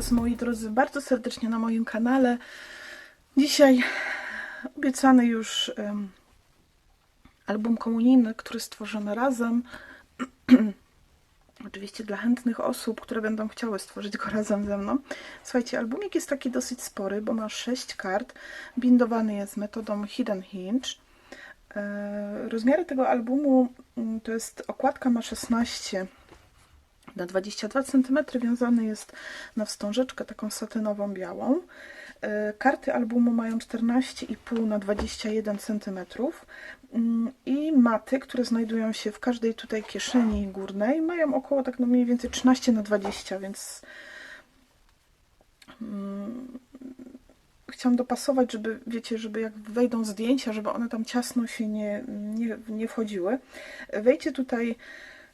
Was moi drodzy bardzo serdecznie na moim kanale. Dzisiaj obiecany już em, album komunijny, który stworzymy razem. Oczywiście dla chętnych osób, które będą chciały stworzyć go razem ze mną. Słuchajcie, albumik jest taki dosyć spory, bo ma 6 kart. Bindowany jest metodą Hidden Hinge. E, Rozmiary tego albumu mm, to jest okładka ma 16 na 22 cm, wiązany jest na wstążeczkę taką satynową białą. E, Karty albumu mają 14,5 na 21 cm Mm, i maty, które znajdują się w każdej tutaj kieszeni górnej mają około tak no mniej więcej 13 na 20, więc mm, chciałam dopasować, żeby, wiecie, żeby jak wejdą zdjęcia, żeby one tam ciasno się nie, nie, nie wchodziły. Wejdźcie tutaj,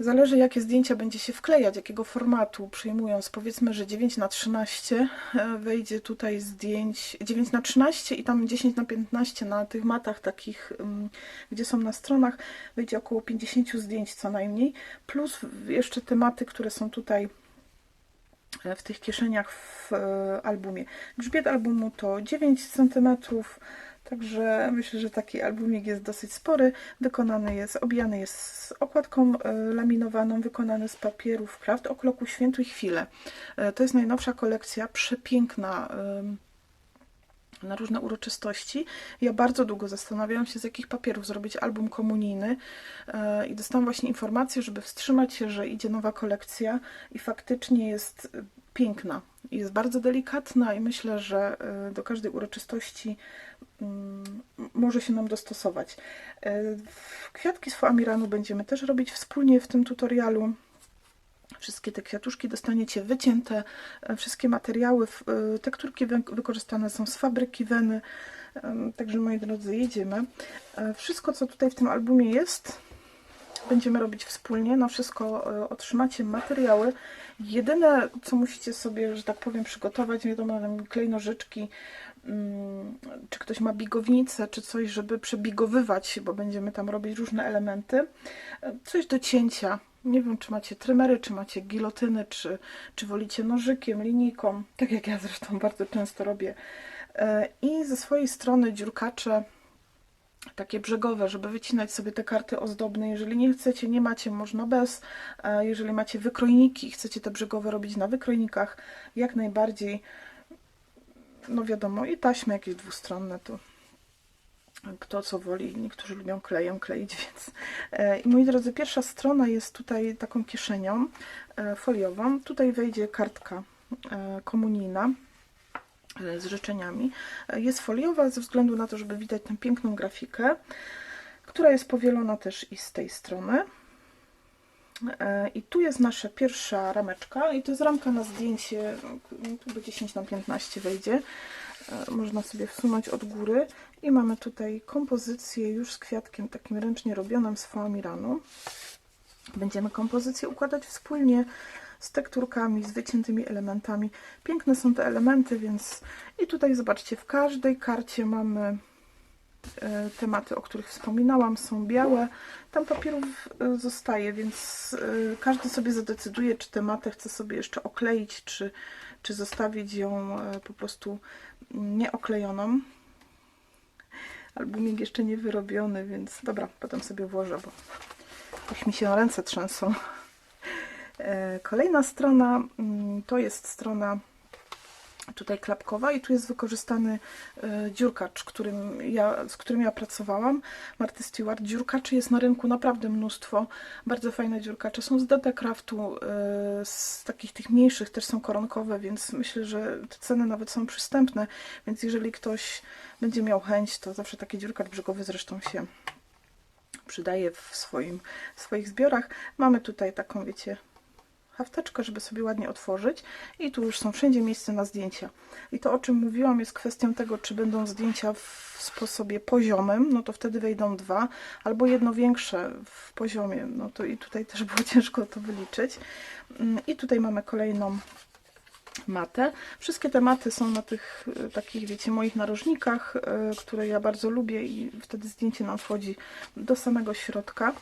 zależy jakie zdjęcia będzie się wklejać, jakiego formatu przyjmując, powiedzmy, że 9 na 13 e, wejdzie tutaj zdjęć 9 na 13 i tam 10 na 15 na tych matach takich, ym, gdzie są na stronach, wejdzie około 50 zdjęć co najmniej, plus jeszcze tematy, które są tutaj e, w tych kieszeniach w e, albumie. Grzbiet albumu to 9 cm, także myślę, że taki albumik jest dosyć spory. Wykonany jest, obijany jest z okładką e, laminowaną, wykonany z papierów Kraft o kloku Świętuj Chwilę. E, To jest najnowsza kolekcja, przepiękna. na różne uroczystości. Ja bardzo długo zastanawiałam się, z jakich papierów zrobić album komunijny e, i dostałam właśnie informację, żeby wstrzymać się, że idzie nowa kolekcja i faktycznie jest piękna. Jest bardzo delikatna i myślę, że e, do każdej uroczystości mm, może się nam dostosować. E, Kwiatki z foamiranu będziemy też robić wspólnie w tym tutorialu. Wszystkie te kwiatuszki dostaniecie wycięte, e, wszystkie materiały, tekturki wy- wykorzystane są z fabryki Weny. Także moi drodzy, jedziemy. Wszystko, co tutaj w tym albumie jest, będziemy robić wspólnie. Na wszystko e, otrzymacie materiały. Jedyne, co musicie sobie, że tak powiem, przygotować, wiadomo, klejnożyczki, mm, czy ktoś ma bigownicę, czy coś, żeby przebigowywać, bo będziemy tam robić różne elementy. E, Coś do cięcia. Nie wiem, czy macie trymery, czy macie gilotyny, czy, czy wolicie nożykiem, linijką, tak jak ja zresztą bardzo często robię. E, I ze swojej strony dziurkacze takie brzegowe, żeby wycinać sobie te karty ozdobne. Jeżeli nie chcecie, nie macie, można bez. E, Jeżeli macie wykrojniki i chcecie te brzegowe robić na wykrojnikach, jak najbardziej, no wiadomo, i taśmy jakieś dwustronne to kto co woli. Niektórzy lubią klejem kleić, więc. E, I moi drodzy, pierwsza strona jest tutaj taką kieszenią e, foliową. Tutaj wejdzie kartka komunijna z życzeniami. E, Jest foliowa ze względu na to, żeby widać tę piękną grafikę, która jest powielona też i z tej strony. E, I tu jest nasza pierwsza rameczka i to jest ramka na zdjęcie, no, tu do 10 na 15 wejdzie. E, Można sobie wsunąć od góry i mamy tutaj kompozycję już z kwiatkiem takim ręcznie robionym z foamiranu. Będziemy kompozycję układać wspólnie z tekturkami, z wyciętymi elementami. Piękne są te elementy, więc i tutaj zobaczcie, w każdej karcie mamy e, tematy, o których wspominałam, są białe. Tam papierów e, zostaje, więc e, każdy sobie zadecyduje, czy tę matę chce sobie jeszcze okleić, czy, czy zostawić ją po prostu nieoklejoną. Albumik jeszcze nie wyrobiony, więc dobra, potem sobie włożę, bo już mi się ręce trzęsą. E, Kolejna strona mm, to jest strona tutaj klapkowa i tu jest wykorzystany e, dziurkacz, którym ja, z którym ja pracowałam. Marty Stewart. Dziurkaczy jest na rynku naprawdę mnóstwo. Bardzo fajne dziurkacze. Są z DT Craftu, e, z takich tych mniejszych też są koronkowe, więc myślę, że te ceny nawet są przystępne. Więc jeżeli ktoś będzie miał chęć, to zawsze taki dziurkacz brzegowy zresztą się przydaje w swoim, w swoich zbiorach. Mamy tutaj taką, wiecie, hafteczkę, żeby sobie ładnie otworzyć i tu już są wszędzie miejsce na zdjęcia. I to, o czym mówiłam, jest kwestią tego, czy będą zdjęcia w sposobie poziomym, no to wtedy wejdą dwa, albo jedno większe w poziomie, no to i tutaj też było ciężko to wyliczyć. Mm, I tutaj mamy kolejną matę. Wszystkie te maty są na tych e, takich, wiecie, moich narożnikach, e, które ja bardzo lubię i wtedy zdjęcie nam wchodzi do samego środka.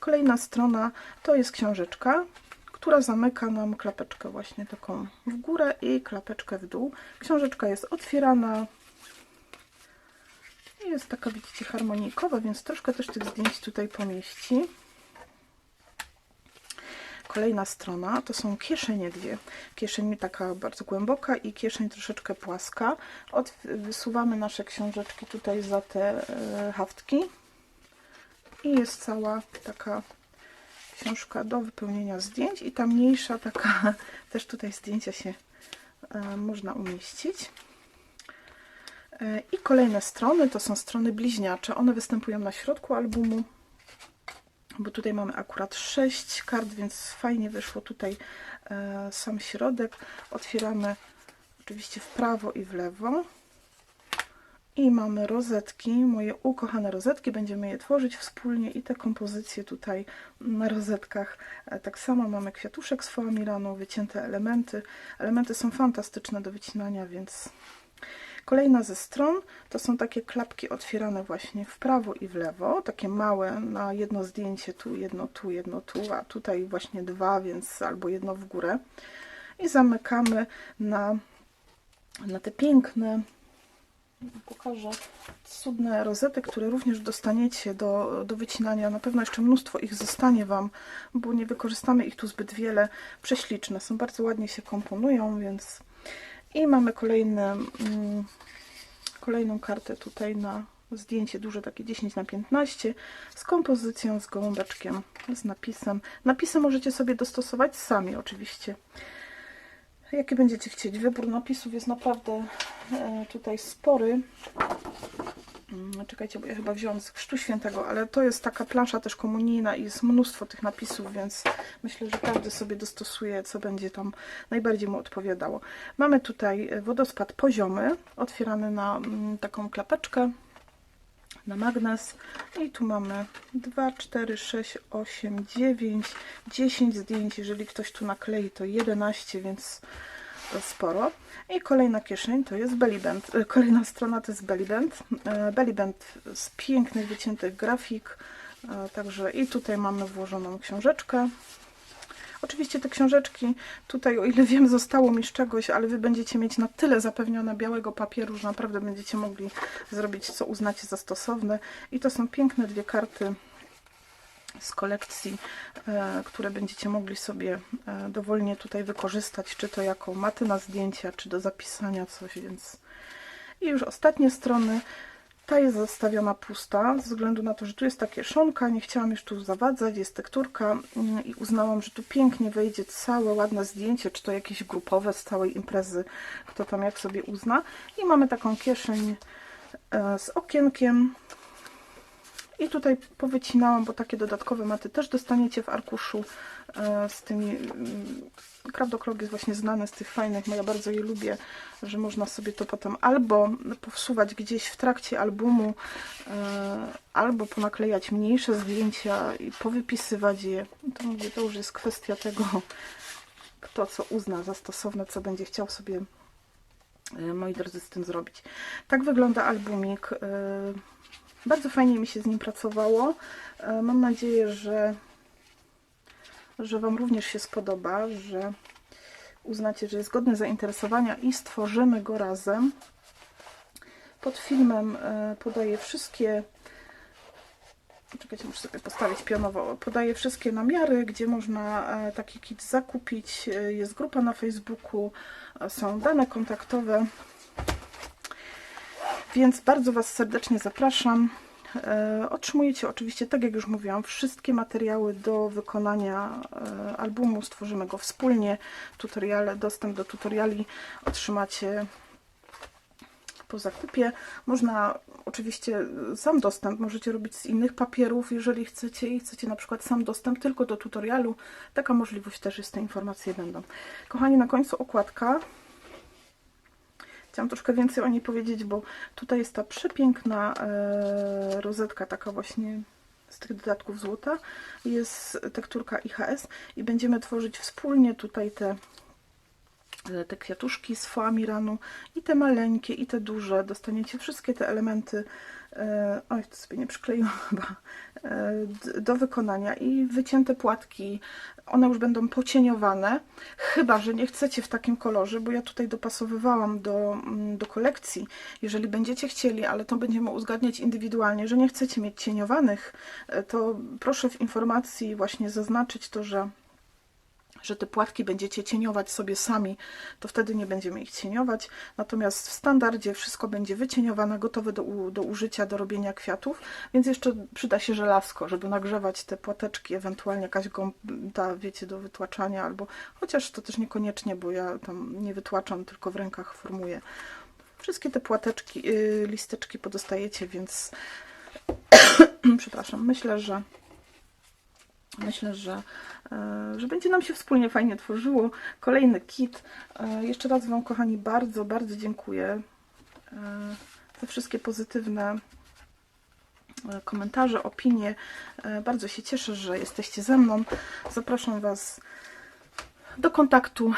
Kolejna strona to jest książeczka, która zamyka nam klapeczkę właśnie taką w górę i klapeczkę w dół. Książeczka jest otwierana. I Jest taka, widzicie, harmonijkowa, więc troszkę też tych zdjęć tutaj pomieści. Kolejna strona to są kieszenie dwie. Kieszeń taka bardzo głęboka i kieszeń troszeczkę płaska. Od, wysuwamy nasze książeczki tutaj za te e, haftki. I jest cała taka książka do wypełnienia zdjęć i ta mniejsza taka, też tutaj zdjęcia się e, można umieścić. E, I kolejne strony to są strony bliźniacze. One występują na środku albumu, bo tutaj mamy akurat 6 kart, więc fajnie wyszło tutaj e, sam środek. Otwieramy oczywiście w prawo i w lewo. I mamy rozetki, moje ukochane rozetki, będziemy je tworzyć wspólnie i te kompozycje tutaj na rozetkach. E, Tak samo mamy kwiatuszek z foamiraną, wycięte elementy. Elementy są fantastyczne do wycinania, więc Kolejna ze stron to są takie klapki otwierane właśnie w prawo i w lewo, takie małe na jedno zdjęcie, tu jedno, tu jedno, tu, a tutaj właśnie dwa, więc albo jedno w górę. I zamykamy na, na te piękne, pokażę, cudne rozety, które również dostaniecie do, do wycinania. Na pewno jeszcze mnóstwo ich zostanie Wam, bo nie wykorzystamy ich tu zbyt wiele. Prześliczne, są bardzo ładnie się komponują, więc i mamy kolejny, mm, kolejną kartę tutaj na zdjęcie duże, takie 10 na 15 z kompozycją, z gołąbeczkiem, z napisem. Napisy możecie sobie dostosować sami oczywiście. Jakie będziecie chcieć. Wybór napisów jest naprawdę tutaj spory. Mm, Czekajcie, bo ja chyba wziąłam z Chrztu Świętego, ale to jest taka plansza też komunijna i jest mnóstwo tych napisów, więc myślę, że każdy sobie dostosuje, co będzie tam najbardziej mu odpowiadało. Mamy tutaj wodospad poziomy, otwierany na mm, taką klapeczkę, na magnes. I tu mamy 2, 4, 6, 8, 9, 10 zdjęć. Jeżeli ktoś tu naklei, to 11, więc sporo. I kolejna kieszeń to jest Bellyband. E, Kolejna strona to jest Bellyband. E, Bellyband z pięknych, wyciętych grafik. E, Także i tutaj mamy włożoną książeczkę. Oczywiście te książeczki tutaj, o ile wiem, zostało mi z czegoś, ale Wy będziecie mieć na tyle zapewnione białego papieru, że naprawdę będziecie mogli zrobić, co uznacie za stosowne. I to są piękne dwie karty z kolekcji, e, które będziecie mogli sobie e, dowolnie tutaj wykorzystać, czy to jako maty na zdjęcia, czy do zapisania coś, więc i już ostatnie strony. Ta jest zostawiona pusta, ze względu na to, że tu jest ta kieszonka, nie chciałam już tu zawadzać, jest tekturka mm, i uznałam, że tu pięknie wejdzie całe ładne zdjęcie, czy to jakieś grupowe z całej imprezy, kto tam jak sobie uzna. I mamy taką kieszeń e, z okienkiem, i tutaj powycinałam, bo takie dodatkowe maty też dostaniecie w arkuszu e, z tymi... mm, Krawdokrog jest właśnie znany z tych fajnych, ja bardzo je lubię, że można sobie to potem albo powsuwać gdzieś w trakcie albumu, e, albo ponaklejać mniejsze zdjęcia i powypisywać je. To mówię, to już jest kwestia tego, kto co uzna za stosowne, co będzie chciał sobie e, moi drodzy, z tym zrobić. Tak wygląda albumik. Bardzo fajnie mi się z nim pracowało. E, Mam nadzieję, że, że Wam również się spodoba, że uznacie, że jest godny zainteresowania i stworzymy go razem. Pod filmem e, podaję wszystkie Czekajcie, muszę sobie postawić pionowo. Podaję wszystkie namiary, gdzie można e, taki kit zakupić. Jest grupa na Facebooku, są dane kontaktowe. Więc bardzo Was serdecznie zapraszam. E, Otrzymujecie oczywiście, tak jak już mówiłam, wszystkie materiały do wykonania e, albumu. Stworzymy go wspólnie. Tutoriale, dostęp do tutoriali otrzymacie po zakupie. Można oczywiście sam dostęp możecie robić z innych papierów, jeżeli chcecie i chcecie na przykład sam dostęp tylko do tutorialu. Taka możliwość też jest, te informacje będą. Kochani, na końcu okładka. Chciałam troszkę więcej o niej powiedzieć, bo tutaj jest ta przepiękna e, rozetka, taka właśnie z tych dodatków złota. Jest tekturka IHS i będziemy tworzyć wspólnie tutaj te te kwiatuszki z foamiranu i te maleńkie i te duże. Dostaniecie wszystkie te elementy, e, oj, to sobie nie przykleiłam chyba, e, do wykonania i wycięte płatki, one już będą pocieniowane, chyba, że nie chcecie w takim kolorze, bo ja tutaj dopasowywałam do, mm, do kolekcji. Jeżeli będziecie chcieli, ale to będziemy uzgadniać indywidualnie, że nie chcecie mieć cieniowanych, e, to proszę w informacji właśnie zaznaczyć to, że że te płatki będziecie cieniować sobie sami, to wtedy nie będziemy ich cieniować. Natomiast w standardzie wszystko będzie wycieniowane, gotowe do, do użycia, do robienia kwiatów, więc jeszcze przyda się żelazko, żeby nagrzewać te płateczki, ewentualnie jakaś gąbka, wiecie, do wytłaczania, albo chociaż to też niekoniecznie, bo ja tam nie wytłaczam, tylko w rękach formuję. Wszystkie te płateczki, yy, listeczki podostajecie, więc przepraszam, myślę, że Myślę, że, e, że będzie nam się wspólnie fajnie tworzyło. Kolejny kit. E, Jeszcze raz Wam, kochani, bardzo, bardzo dziękuję e, za wszystkie pozytywne komentarze, opinie. Bardzo się cieszę, że jesteście ze mną. Zapraszam Was do kontaktu.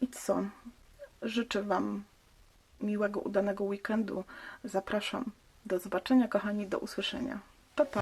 I co? Życzę Wam miłego, udanego weekendu. Zapraszam. Do zobaczenia, kochani, do usłyszenia. Pa, pa.